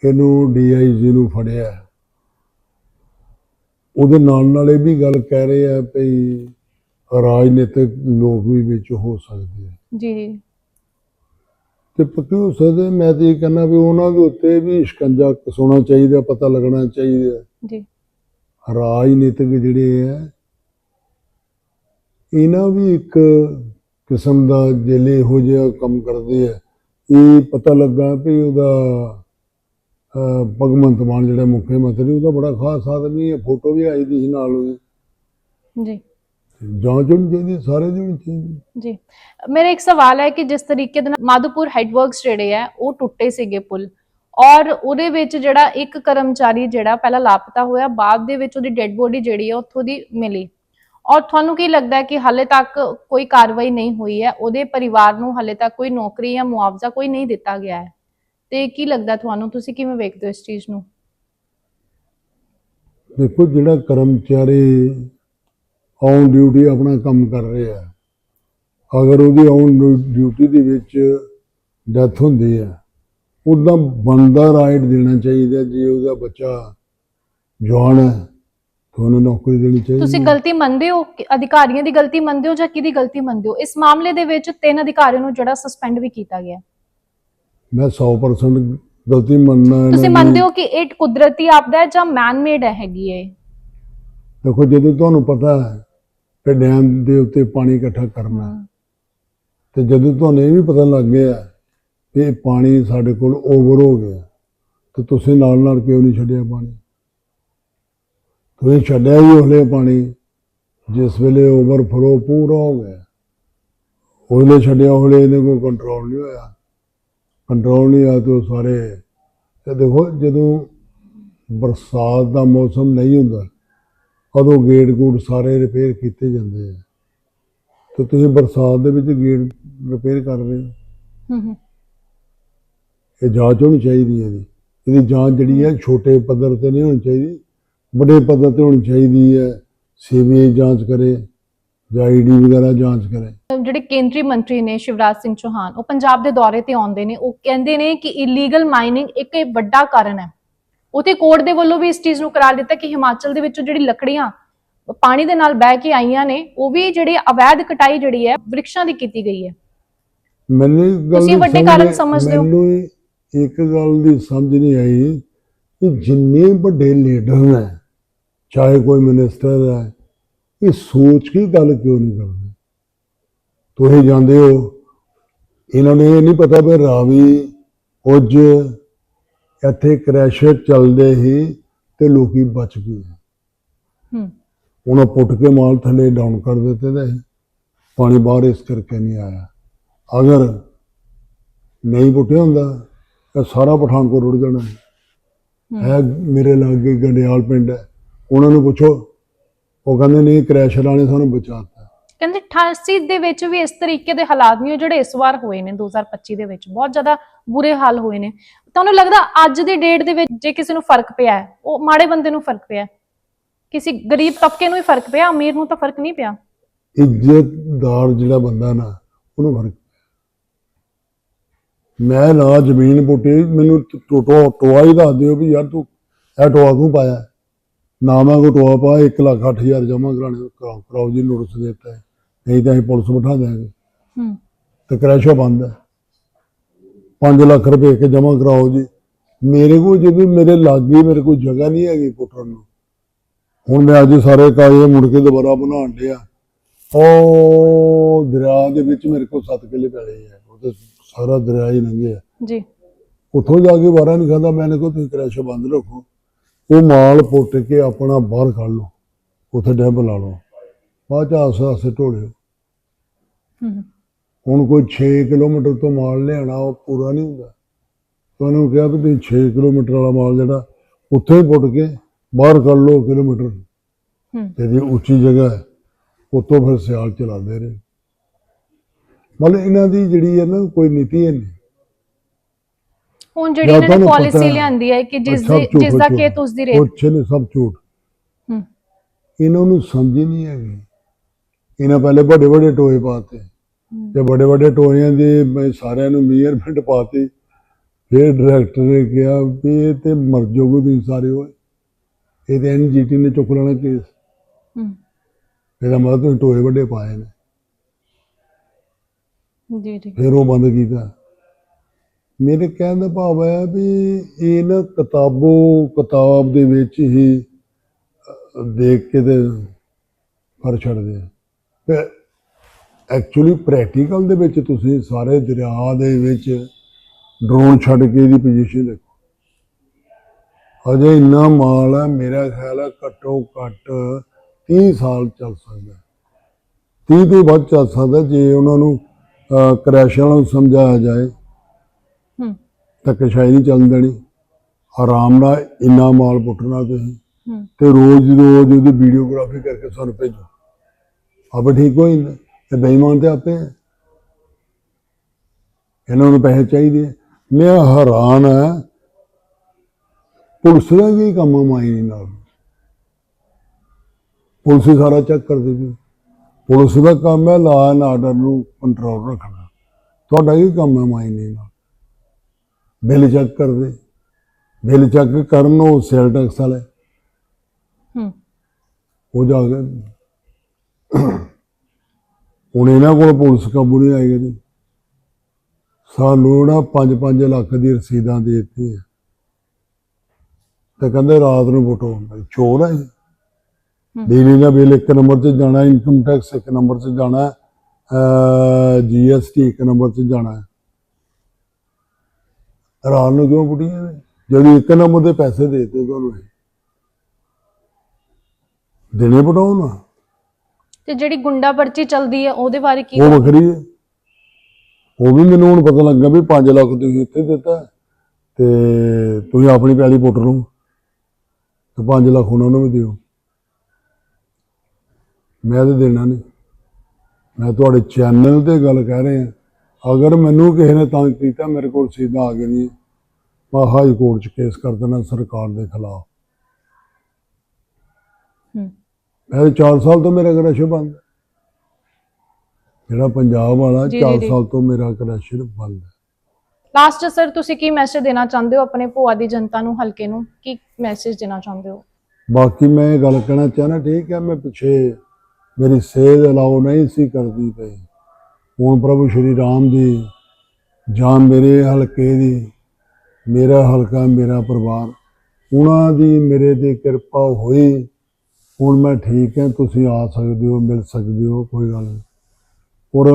ਇਹਨੂੰ ਡੀਆਈਜੀ ਨੂੰ ਫੜਿਆ ਉਹਦੇ ਨਾਲ ਨਾਲ ਇਹ ਵੀ ਗੱਲ ਕਹਿ ਰਹੇ ਆ ਭਈ ਰਾਜਨੀਤਿਕ ਲੋਕ ਵੀ ਵਿੱਚ ਹੋ ਸਕਦੇ ਆ। ਜੀ। ਜੀ ਤੇ ਪੱਕੇ ਹੋ ਸਕਦੇ ਮੈਂ ਤੇ ਇਹ ਕਹਿੰਦਾ ਵੀ ਉਹਨਾਂ ਦੇ ਉੱਤੇ ਵੀ ਸ਼ਿਕੰਜਾ ਕਸਾਉਣਾ ਚਾਹੀਦਾ ਪਤਾ ਲੱਗਣਾ ਚਾਹੀਦਾ। ਜੀ। ਰਾਜਨੀਤਿਕ ਜਿਹੜੇ ਆ ਇਹਨਾਂ ਵੀ ਇੱਕ ਕਿਸਮ ਦਾ ਜਿਹੜੇ ਇਹੋ ਜਿਹਾ ਕੰਮ ਕਰਦੇ ਆ। ਇਹ ਪਤਾ ਲੱਗਾ ਵੀ ਉਹਦਾ ਭਗਵੰਤ ਮਾਨ ਜਿਹੜਾ ਮੁੱਖ ਮੰਤਰੀ ਉਹਦਾ ਬੜਾ ਖਾਸ ਆਦਮੀ ਹੈ ਫੋਟੋ ਵੀ ਆਈ ਦੀ ਸੀ ਨਾਲ ਉਹਦੀ। ਜੀ। ਜਾਂਚ ਹੋਣੀ ਚਾਹੀਦੀ ਸਾਰੇ ਦੀ ਹੋਣੀ ਚਾਹੀਦੀ ਜੀ। ਮੇਰਾ ਇੱਕ ਸਵਾਲ ਹੈ ਕਿ ਜਿਸ ਤਰੀਕੇ ਦੇ ਨਾਲ ਮਾਧੋਪੁਰ ਹੈਡਵਰਕਸ ਜਿਹੜੇ ਆ ਉਹ ਟੁੱਟੇ ਸੀਗੇ ਪੁਲ ਔਰ ਉਹਦੇ ਵਿੱਚ ਜਿਹੜਾ ਇੱਕ ਕਰਮਚਾਰੀ ਜਿਹੜਾ ਪਹਿਲਾਂ ਲਾਪਤਾ ਹੋਇਆ ਬਾਅਦ ਦੇ ਵਿੱਚ ਉਹਦੀ ਡੈੱਡ ਬੋਡੀ ਜਿਹੜੀ ਹੈ ਉੱਥੋਂ ਦੀ ਮਿਲੀ। ਔਰ ਤੁਹਾਨੂੰ ਕੀ ਲੱਗਦਾ ਹੈ ਕਿ ਹਾਲੇ ਤੱਕ ਕੋਈ ਕਾਰਵਾਈ ਨਹੀਂ ਹੋਈ ਹੈ? ਉਹਦੇ ਪਰਿਵਾਰ ਨੂੰ ਹਾਲੇ ਤੱਕ ਕੋਈ ਨੌਕਰੀ ਜਾਂ ਮੁਆਵਜ਼ਾ ਕੋਈ ਨਹੀਂ ਦਿੱਤਾ ਗਿਆ ਹੈ? ਤੇ ਕੀ ਲੱਗਦਾ ਤੁਹਾਨੂੰ? ਤੁਸੀਂ ਕਿਵੇਂ ਵੇਖਦੇ ਹੋ ਇਸ ਚੀਜ਼ ਨੂੰ? ਦੇਖੋ, ਜਿਹੜਾ ਕਰਮਚਾਰੀ ਔਨ ਡਿਊਟੀ ਆਪਣਾ ਕੰਮ ਕਰ ਰਿਹਾ ਅਗਰ ਉਹਦੀ ਔਨ ਡਿਊਟੀ ਦੇ ਵਿੱਚ ਡੈਥ ਹੁੰਦੀ ਹੈ ਉਦਾਂ ਬੰਦਾ ਰਾਈਟ ਦੇਣਾ ਚਾਹੀਦਾ ਜੇ ਉਹਦਾ ਬੱਚਾ ਜਵਾਨ ਹੈ। ਤਾਂ ਉਹਨੂੰ ਨੌਕਰੀ ਦੇਣੀ ਚਾਹੀਦੀ ਤੁਸੀਂ। ਗਲਤੀ ਮੰਨਦੇ ਹੋ? ਕਿ ਅਧਿਕਾਰੀਆਂ ਦੀ ਗਲਤੀ ਮੰਨਦੇ ਹੋ ਜਾਂ ਕਿਹਦੀ ਗਲਤੀ ਮੰਨਦੇ ਹੋ? ਇਸ ਮਾਮਲੇ ਦੇ ਵਿੱਚ ਤਿੰਨ ਅਧਿਕਾਰੀਆਂ ਨੂੰ ਜਿਹੜਾ ਸਸਪੈਂਡ ਵੀ ਕੀਤਾ ਗਿਆ। ਮੈਂ 100% ਗਲਤੀ ਮੰਨਣਾ ਇਹਨਾਂ ਤੁਸੀਂ ਦੀ। ਮੰਨਦੇ ਹੋ ਕਿ ਇਹ ਕੁਦਰਤੀ ਆਪਦਾ ਹੈ ਜਾਂ ਮੈਨ ਮੇਡ ਹੈਗੀ ਹੈ ਦੇਖੋ ਜਦੋਂ ਤੁਹਾਨੂੰ ਪਤਾ ਹੈ ਕਿ ਡੈਮ ਦੇ ਉੱਤੇ ਪਾਣੀ ਇਕੱਠਾ ਕਰਨਾ ਹੈ, ਤੇ ਜਦੋਂ ਤੁਹਾਨੂੰ ਇਹ ਵੀ ਪਤਾ ਲੱਗ ਗਿਆ ਕਿ ਇਹ ਪਾਣੀ ਸਾਡੇ ਕੋਲ ਓਵਰ ਹੋ ਗਿਆ ਤੇ ਤੁਸੀਂ ਨਾਲ ਨਾਲ ਕਿਉਂ ਨਹੀਂ ਛੱਡਿਆ ਪਾਣੀ? ਤੁਸੀਂ ਛੱਡਿਆ ਹੀ ਉਹਲੇ ਪਾਣੀ ਜਿਸ ਵੇਲੇ ਓਵਰਫਲੋ ਪੂਰਾ ਹੋ ਗਿਆ। ਉਹਲੇ ਛੱਡਿਆ ਹੋਲੇ ਇਹਦੇ ਕੋਈ ਕੰਟਰੋਲ ਨਹੀਂ ਹੋਇਆ। ਕੰਟਰੋਲ ਨਹੀਂ ਆ ਤੇ ਸਾਰੇ ਤੇ ਦੇਖੋ ਜਦੋਂ ਬਰਸਾਤ ਦਾ ਮੌਸਮ ਨਹੀਂ ਹੁੰਦਾ ਉਦੋਂ ਗੇਟ ਗੂਟ ਸਾਰੇ ਰਿਪੇਅਰ ਕੀਤੇ ਜਾਂਦੇ ਆ। ਤੇ ਤੁਸੀਂ ਬਰਸਾਤ ਦੇ ਵਿੱਚ ਗੇਟ ਰਿਪੇਅਰ ਕਰ ਰਹੇ ਹੋ। ਹੂੰ ਹੂੰ। ਇਹ ਜਾਂਚ ਹੋਣੀ ਚਾਹੀਦੀ ਹੈ ਇਹਦੀ। ਇਹਦੀ ਜਾਂਚ ਜਿਹੜੀ ਹੈ ਛੋਟੇ ਪੱਧਰ ਤੇ ਨਹੀਂ ਹੋਣੀ ਚਾਹੀਦੀ। ਵੱਡੇ ਪੱਧਰ ਤੇ ਹੋਣੀ ਚਾਹੀਦੀ ਹੈ ਸੀਬੀਆਈ ਜਾਂਚ ਕਰੇ ਜਾਂ ਈਡੀ ਵਗੈਰਾ ਜਾਂਚ ਕਰੇ। ਜਿਹੜੇ ਕੇਂਦਰੀ ਮੰਤਰੀ ਨੇ ਸ਼ਿਵਰਾਜ ਸਿੰਘ ਚੌਹਾਨ ਉਹ ਪੰਜਾਬ ਦੇ ਦੌਰੇ ਤੇ ਆਉਂਦੇ ਨੇ। ਉਹ ਕਹਿੰਦੇ ਨੇ ਕਿ ਇਲੀਗਲ ਮਾਈਨਿੰਗ ਇੱਕ ਵੱਡਾ ਕਾਰਨ ਹੈ। ਉਤੇ ਕੋਰਟ ਦੇ ਵੱਲੋਂ ਵੀ ਇਸ ਚੀਜ਼ ਨੂੰ ਕਰਾਰ ਦਿੱਤਾ ਕਿ ਹਿਮਾਚਲ ਦੇ ਵਿੱਚੋਂ ਜਿਹੜੀ ਲੱਕੜੀਆਂ ਪਾਣੀ ਦੇ ਨਾਲ ਬਹਿ ਕੇ ਆਈਆਂ ਨੇ ਉਹ ਵੀ ਜਿਹੜੀ ਅਵੈਧ ਕਟਾਈ ਜਿਹੜੀ ਹੈ ਵ੍ਰਿਕਸ਼ਾਂ ਦੀ ਕੀਤੀ ਗਈ ਹੈ। ਮੈਨੂੰ ਗੱਲ ਤੁਸੀਂ ਵੱਡੇ ਕਾਰਨ ਸਮਝਦੇ ਹੋ? ਮੈਨੂੰ ਇੱਕ ਗੱਲ ਦੀ ਸਮਝ ਨਹੀਂ ਆਈ ਕਿ ਜਿੰਨੇ ਵੱਡੇ ਲੀਡਰ ਨੇ ਚਾਹੇ ਕੋਈ ਮਿਨਿਸਟਰ ਹੈ ਇਹ ਸੋਚ ਕੇ ਗੱਲ ਕਿਉਂ ਨਹੀਂ ਕਰਦੇ? ਤੁਸੀਂ ਜਾਂਦੇ ਹੋ ਇਹਨਾਂ ਨੂੰ ਇਹ ਨਹੀਂ ਪਤਾ ਵੀ ਰਾਵੀ ਕੁਝ ਇੱਥੇ ਕ੍ਰੈਸ਼ਰ ਚੱਲਦੇ ਹੀ ਤੇ ਲੋਕੀ ਬਚ ਗਏ। ਹੂੰ। ਉਹਨਾਂ ਪੁੱਟ ਕੇ ਮਾਲ ਥੱਲੇ ਡਾਊਨ ਕਰ ਦਿੱਤੇ ਤੇ ਪਾਣੀ ਬਾਹਰ ਇਸ ਕਰਕੇ ਨਹੀਂ ਆਇਆ। ਅਗਰ ਨਹੀਂ ਪੁੱਟਿਆ ਹੁੰਦਾ ਤਾਂ ਸਾਰਾ ਪਠਾਨਕੋਟ ਰੁੜ ਜਾਣਾ। ਹੈ ਮੇਰੇ ਲਾਗੇ ਗੰਡਿਆਲ ਪਿੰਡ ਹੈ। ਉਹਨਾਂ ਨੂੰ ਪੁੱਛੋ। ਉਹ ਕਹਿੰਦੇ ਨਹੀਂ ਕ੍ਰੈਸ਼ਰ ਵਾਲੇ ਸਾਨੂੰ ਬਚਾਤਾ। ਕਹਿੰਦੇ 88 ਦੇ ਵਿੱਚ ਵੀ ਇਸ ਤਰੀਕੇ ਦੇ ਹਾਲਾਤ ਨਹੀਂ ਜਿਹੜੇ ਇਸ ਵਾਰ ਹੋਏ ਨੇ 2025 ਦੇ ਵਿੱਚ। ਬਹੁਤ ਜ਼ਿਆਦਾ ਬੁਰੇ ਹਾਲ ਹੋਏ ਨੇ। ਤੁਹਾਨੂੰ ਲੱਗਦਾ ਅੱਜ ਦੀ ਡੇਟ ਦੇ ਵਿੱਚ ਜੇ ਕਿਸੇ ਨੂੰ ਫ਼ਰਕ ਪਿਆ ਹੈ ਉਹ ਮਾੜੇ ਬੰਦੇ ਨੂੰ ਫ਼ਰਕ ਪਿਆ? ਕਿਸੇ ਗਰੀਬ ਤਬਕੇ ਨੂੰ ਹੀ ਫ਼ਰਕ ਪਿਆ? ਅਮੀਰ ਨੂੰ ਤਾਂ ਫ਼ਰਕ ਨਹੀਂ ਪਿਆ? ਇੱਜ਼ਤਦਾਰ ਜਿਹੜਾ ਬੰਦਾ ਨਾ ਉਹਨੂੰ ਫ਼ਰਕ ਮੈਂ ਨਾ ਜ਼ਮੀਨ ਪੁੱਟੀ ਮੈਨੂੰ ਟੋਟੋ ਟੋਆ ਹੀ ਦੱਸ ਦਿਓ ਵੀ ਯਾਰ ਤੂੰ ਇਹ ਟੋਆ ਤੂੰ ਪਾਇਆ ਨਾ ਮੈਂ ਕੋ ਟੋਆ ਪਾ 1 ਲੱਖ 8000 ਜਮ੍ਹਾਂ ਕਰਾਣੇ ਕਰਾਓ ਜੀ ਨੋਟਿਸ ਦੇ ਦਿੱਤਾ ਹੈ। ਨਹੀਂ ਤਾਂ ਅਸੀਂ ਪੁਲਿਸ ਬਿਠਾ ਦਿਆਂਗੇ। ਹੂੰ। ਤੇ ਕ੍ਰੈਸ਼ੋ ਬੰਦ ਹੈ। 5 ਲੱਖ ਰੁਪਏ ਕੇ ਜਮ੍ਹਾਂ ਕਰਾਓ ਜੀ। ਮੇਰੇ ਕੋਲ ਜਦੋਂ ਮੇਰੇ ਲਾਗੇ ਮੇਰੇ ਕੋਲ ਜਗ੍ਹਾ ਨਹੀਂ ਹੈਗੀ ਪੁੱਟਣ ਨੂੰ। ਹੁਣ ਮੈਂ ਅੱਜ ਸਾਰੇ ਕਾਗਜ਼ ਮੁੜ ਕੇ ਦੁਬਾਰਾ ਬਣਾਉਣ ਡਿਆ। ਉਹ ਦਰਿਆ ਦੇ ਵਿੱਚ ਮੇਰੇ ਕੋਲ 7 ਕਿੱਲੇ ਪੈਲੇ ਹੈ ਉਹ ਤੇ ਸਾਰਾ ਦਰਿਆ ਹੀ ਲੰਘਿਆ। ਜੀ। ਉੱਥੋਂ ਜਾ ਕੇ ਬਾਹਰ ਨਹੀਂ ਖਾਂਦਾ ਮੈਨੇ ਕੋ ਤੁਸੀਂ ਕ੍ਰੈਸ਼ੋ ਬੰਦ ਰੱਖੋ। ਉਹ ਮਾਲ ਪੁੱਟ ਕੇ ਆਪਣਾ ਬਾਹਰ ਕੱਢ ਲਓ ਉੱਥੇ ਡੈਬ ਲਾ ਲਓ। ਬਾਅਦ ਚ ਆਸੇ ਆਸੇ ਢੋਲਿਓ ਹੂੰ। ਹੁਣ ਕੋਈ 6 ਕਿਲੋਮੀਟਰ ਤੋਂ ਮਾਲ ਲਿਆਣਾ ਉਹ ਪੂਰਾ ਨਹੀਂ ਹੁੰਦਾ। ਤੁਹਾਨੂੰ ਕਿਹਾ ਵੀ ਤੁਸੀਂ 6 ਕਿਲੋਮੀਟਰ ਵਾਲਾ ਮਾਲ ਜਿਹੜਾ ਉੱਥੇ ਹੀ ਪੁੱਟ ਕੇ ਬਾਹਰ ਕੱਢ ਲਓ ਕਿਲੋਮੀਟਰ। ਹੂੰ। ਤੇ ਜੇ ਉੱਚੀ ਜਗ੍ਹਾ ਹੈ ਉੱਤੋਂ ਫਿਰ ਸਿਆਲ ਚਲਾਉਂਦੇ ਰਹੇ। ਮਤਲਬ ਇਹਨਾਂ ਦੀ ਜਿਹੜੀ ਹੈ ਨਾ ਕੋਈ ਨੀਤੀ ਹੈ ਨਹੀਂ। ਹੁਣ ਜਿਹੜੀ ਇਹਨਾਂ ਨੇ ਪਾਲਿਸੀ। ਲਿਆਂਦੀ ਹੈ ਕਿ ਜਿਸ ਜਿਸ ਦਾ। ਖੇਤ ਉਸ ਦੀ ਰੇਤ ਕੁਛ ਨਹੀਂ ਸਭ ਝੂਠ। ਹੂੰ। ਇਹਨਾਂ ਨੂੰ ਸਮਝ ਹੀ ਨਹੀਂ ਹੈਗੀ। ਇਹਨਾਂ ਪਹਿਲੇ ਵੱਡੇ ਵੱਡੇ ਟੋਏ ਪਾਤੇ। ਤੇ ਵੱਡੇ ਵੱਡੇ ਟੋਇਆਂ ਦੇ ਮੈਂ ਸਾਰਿਆਂ ਨੂੰ ਮੀਅਰਮੈਂਟ ਪਾਤੀ। ਫਿਰ ਡਾਇਰੈਕਟਰ ਨੇ ਕਿਹਾ ਵੀ ਇਹ ਤੇ ਮਰ ਜਾਓਗੇ ਤੁਸੀਂ ਸਾਰੇ ਹੋਏ ਇਹ ਤੇ ਐਨਜੀਟੀ ਨੇ ਚੁੱਕ ਲੈਣਾ ਕੇਸ ਹੂੰ। ਇਹਦਾ ਮਤਲਬ ਤੁਸੀਂ ਟੋਏ ਵੱਡੇ ਪਾਏ ਨੇ। ਜੀ ਜੀ। ਫਿਰ ਉਹ ਬੰਦ ਕੀਤਾ। ਮੇਰੇ ਕਹਿਣ ਦਾ ਭਾਵ ਹੈ ਵੀ ਇਹ ਨਾ ਕਿਤਾਬੋ, ਕਿਤਾਬ ਦੇ ਵਿੱਚ ਹੀ ਦੇਖ ਕੇ ਤੇ ਫਰ ਛੱਡਦੇ ਆ। ਤੇ ਐਕਚੁਅਲੀ ਪ੍ਰੈਕਟੀਕਲ ਦੇ ਵਿੱਚ ਤੁਸੀਂ ਸਾਰੇ ਦਰਿਆ ਦੇ ਵਿੱਚ ਡਰੋਨ ਛੱਡ ਕੇ ਇਹਦੀ ਪੋਜੀਸ਼ਨ ਦੇਖੋ। ਅਜੇ ਇੰਨਾ ਮਾਲ ਹੈ, ਮੇਰਾ ਖਿਆਲ ਹੈ ਘੱਟੋ ਘੱਟ 30 ਸਾਲ ਚੱਲ ਸਕਦਾ। 30 ਤੋਂ ਵੱਧ ਚੱਲ ਸਕਦਾ ਜੇ ਉਹਨਾਂ ਨੂੰ ਕਰੈਸ਼ਾਂ ਨੂੰ ਸਮਝਾਇਆ ਜਾਏ। ਧੱਕੇਸ਼ਾਹੀ ਨਹੀਂ ਚੱਲਣ ਦੇਣੀ। ਆਰਾਮ ਨਾਲ ਇੰਨਾ ਮਾਲ ਪੁੱਟਣਾ ਤੁਸੀਂ। ਤੇ ਰੋਜ਼ ਦੀ ਰੋਜ਼ ਉਹਦੀ ਵੀਡੀਓਗ੍ਰਾਫੀ ਕਰਕੇ ਸਾਨੂੰ ਭੇਜੋ। ਆਪੇ ਠੀਕ ਹੋਈ ਨਾ ਤੇ ਬੇਈਮਾਨ ਤੇ ਆਪੇ ਇਹਨਾਂ ਨੂੰ ਪੈਸੇ ਚਾਹੀਦੇ। ਮੈਂ ਹੈਰਾਨ ਆ। ਪੁਲਿਸ ਦਾ ਕੀ ਕੰਮ ਮਾਈ ਨਾਲ। ਪੁਲਿਸ ਸਾਰਾ ਚੈੱਕ ਕਰਦੀ ਵੀ ਪੁਲਿਸ ਦਾ ਕੰਮ ਹੈ ਲਾ ਐਂਡ ਆਰਡਰ ਨੂੰ ਕੰਟਰੋਲ ਰੱਖਣਾ। ਤੁਹਾਡਾ ਕੀ ਕੰਮ ਹੈ ਮਾਈ ਨਾਲ। ਬਿੱਲ ਚੈੱਕ ਕਰਦੇ। ਬਿੱਲ ਚੈੱਕ ਕਰਨ ਉਹ ਸੇਲ ਟੈਕਸ ਵਾਲੇ ਹੂੰ। ਉਹ ਜਾ ਕੇ ਹੁਣ ਇਹਨਾਂ ਕੋਲ ਪੁਲਿਸ ਕਾਬੂ ਨਹੀਂ ਆਏਗੀ ਜੀ। ਸਾਨੂੰ ਨਾ 5-5 ਲੱਖ ਦੀ ਰਸੀਦਾਂ ਦੇ ਦਿੱਤੀਆਂ। ਤੇ ਕਹਿੰਦੇ ਰਾਤ ਨੂੰ ਫੋਟੋ ਚੋਰ ਹੈ ਇਹ। ਹੂੰ। ਬਿਜਲੀ ਦਾ ਬਿੱਲ ਇੱਕ ਨੰਬਰ 'ਚ ਜਾਣਾ ਇਨਕਮ ਟੈਕਸ ਇੱਕ ਨੰਬਰ 'ਚ ਜਾਣਾ ਜੀਐਸਟੀ ਇੱਕ ਨੰਬਰ 'ਚ ਜਾਣਾ। ਰਾਤ ਨੂੰ ਕਿਉਂ ਪੁੱਟੀਆਂ ਨੇ? ਜਦੋਂ ਇੱਕ ਨੰਬਰ ਦੇ ਪੈਸੇ ਦੇ ਦਿੱਤੇ ਤੁਹਾਨੂੰ ਇਹ। ਦਿਨੇ ਪਟਾਓ ਨਾ ਤੇ ਜਿਹੜੀ ਗੁੰਡਾ ਪਰਚੀ ਚੱਲਦੀ ਹੈ ਉਹਦੇ ਬਾਰੇ ਕੀ ਉਹ ਵੱਖਰੀ ਹੈ ਉਹ ਵੀ ਮੈਨੂੰ ਹੁਣ ਪਤਾ ਲੱਗਾ ਵੀ 5 ਲੱਖ ਤੁਸੀਂ ਇੱਥੇ ਦਿੱਤਾ ਤੇ ਤੁਸੀਂ ਆਪਣੀ ਪੈਲੀ ਪੁੱਟ ਲਓ ਤੇ 5 ਲੱਖ ਉਹਨਾਂ ਨੂੰ ਵੀ ਦਿਓ। ਮੈਂ ਤੇ ਦੇਣਾ ਨਹੀਂ। ਮੈਂ ਤੁਹਾਡੇ ਚੈਨਲ ਤੇ ਗੱਲ ਕਹਿ ਰਿਹਾ। ਅਗਰ ਮੈਨੂੰ ਕਿਸੇ ਨੇ ਤੰਗ ਕੀਤਾ ਮੇਰੇ ਕੋਲ ਸਿੱਧਾ ਆ ਕੇ ਨਹੀਂ। ਮੈਂ ਹਾਈ ਕੋਰਟ 'ਚ ਕੇਸ ਕਰ ਦੇਣਾ ਸਰਕਾਰ ਦੇ ਖਿਲਾਫ। ਹੂੰ। ਮੈਂ 4 ਸਾਲ ਤੋਂ ਮੇਰਾ ਕ੍ਰੈਸ਼ਰ ਬੰਦ। ਜਿਹੜਾ ਪੰਜਾਬ ਵਾਲਾ ਜੀ, ਜੀ, 4 ਜੀ। ਸਾਲ ਤੋਂ ਮੇਰਾ ਕ੍ਰੈਸ਼ਰ ਬੰਦ ਲਾਸਟ ਸਰ ਤੁਸੀਂ ਕੀ ਮੈਸੇਜ ਦੇਣਾ ਚਾਹੁੰਦੇ ਹੋ ਆਪਣੇ ਭੋਆ ਦੀ ਜਨਤਾ ਨੂੰ ਹਲਕੇ ਨੂੰ? ਕੀ ਮੈਸੇਜ ਦੇਣਾ ਚਾਹੁੰਦੇ ਹੋ? ਬਾਕੀ ਮੈਂ ਇਹ ਗੱਲ ਕਹਿਣਾ ਚਾਹਨਾ ਠੀਕ ਹੈ ਮੈਂ ਪਿੱਛੇ ਮੇਰੀ ਸਿਹਤ ਅਲਾਉ ਨਹੀਂ ਸੀ ਕਰਦੀ ਪਈ। ਹੁਣ ਪ੍ਰਭੂ ਸ਼੍ਰੀ ਰਾਮ ਦੀ, ਜਾਂ ਮੇਰੇ ਹਲਕੇ ਦੀ, ਮੇਰਾ ਹਲਕਾ, ਮੇਰਾ ਪਰਿਵਾਰ, ਉਹਨਾਂ ਦੀ ਮੇਰੇ ਤੇ ਕਿਰਪਾ ਹੋਈ, ਹੁਣ ਮੈਂ ਠੀਕ ਹਾਂ, ਤੁਸੀਂ ਆ ਸਕਦੇ ਹੋ, ਮਿਲ ਸਕਦੇ ਹੋ, ਕੋਈ ਗੱਲ ਨਹੀਂ ਔਰ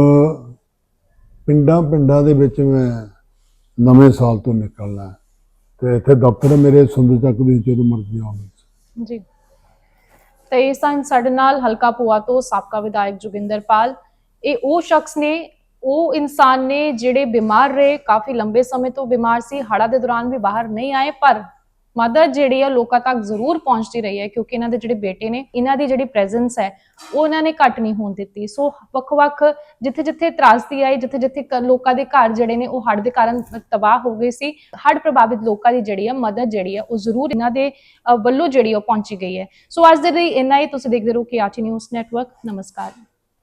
ਪਿੰਡਾਂ ਪਿੰਡਾਂ ਦੇ ਵਿੱਚ ਮੈਂ ਨਵੇਂ ਸਾਲ ਤੋਂ ਨਿਕਲਣਾ ਹੈ। ਤੇ ਇੱਥੇ ਦਫ਼ਤਰ ਮੇਰੇ ਸੁੰਦਰ ਚੱਕ ਦੀ ਜਦੋਂ ਮਰਜ਼ੀ ਆਉਣ ਜੀ ਤੇ ਇਸ ਸਾਡੇ ਨਾਲ ਹਲਕਾ ਪੂਆ ਤੋਂ ਸਾਬਕਾ ਵਿਧਾਇਕ ਜੋਗਿੰਦਰ ਪਾਲ ਇਹ ਉਹ ਸ਼ਖਸ ਨੇ, ਉਹ ਇਨਸਾਨ ਨੇ ਜਿਹੜੇ ਬਿਮਾਰ ਰਹੇ, ਕਾਫੀ ਲੰਬੇ ਸਮੇਂ ਤੋਂ ਬਿਮਾਰ ਸੀ, ਹੜ੍ਹਾਂ ਦੇ ਦੌਰਾਨ ਵੀ ਬਾਹਰ ਨਹੀਂ ਆਏ, ਪਰ ਮਦਦ ਜਿਹੜੀ ਆ, ਲੋਕਾਂ ਤੱਕ ਜ਼ਰੂਰ ਪਹੁੰਚਦੀ ਰਹੀ ਹੈ, ਕਿਉਂਕਿ ਇਹਨਾਂ ਦੇ ਜਿਹੜੇ ਬੇਟੇ ਨੇ, ਇਹਨਾਂ ਦੀ ਜਿਹੜੀ ਪ੍ਰੈਜ਼ੈਂਸ ਹੈ, ਉਹ ਇਹਨਾਂ ਨੇ ਘੱਟ ਨਹੀਂ ਹੋਣ ਦਿੱਤੀ। ਸੋ ਵੱਖ-ਵੱਖ ਜਿੱਥੇ-ਜਿੱਥੇ ਤਰਾਸਦੀ ਆਈ, ਜਿੱਥੇ-ਜਿੱਥੇ ਲੋਕਾਂ ਦੇ ਘਰ ਜਿਹੜੇ ਨੇ, ਉਹ ਹੜ੍ਹ ਦੇ ਕਾਰਨ ਤਬਾਹ ਹੋ ਗਏ ਸੀ, ਹੜ੍ਹ ਪ੍ਰਭਾਵਿਤ ਲੋਕਾਂ ਦੀ ਜਿਹੜੀ ਆ ਮਦਦ ਜਿਹੜੀ ਆ, ਉਹ ਜ਼ਰੂਰ ਇਹਨਾਂ ਦੇ ਵੱਲੋਂ ਜਿਹੜੀ ਆ, ਉਹ ਪਹੁੰਚੀ ਗਈ ਹੈ। ਸੋ ਅੱਜ ਦੇ ਲਈ ਇੰਨਾ ਹੀ, ਤੁਸੀਂ ਦੇਖਦੇ ਰਹੋ ਕਿ ਆਚੀ ਨਿਊਜ਼ ਨੈਟਵਰਕ, ਨਮਸਕਾਰ।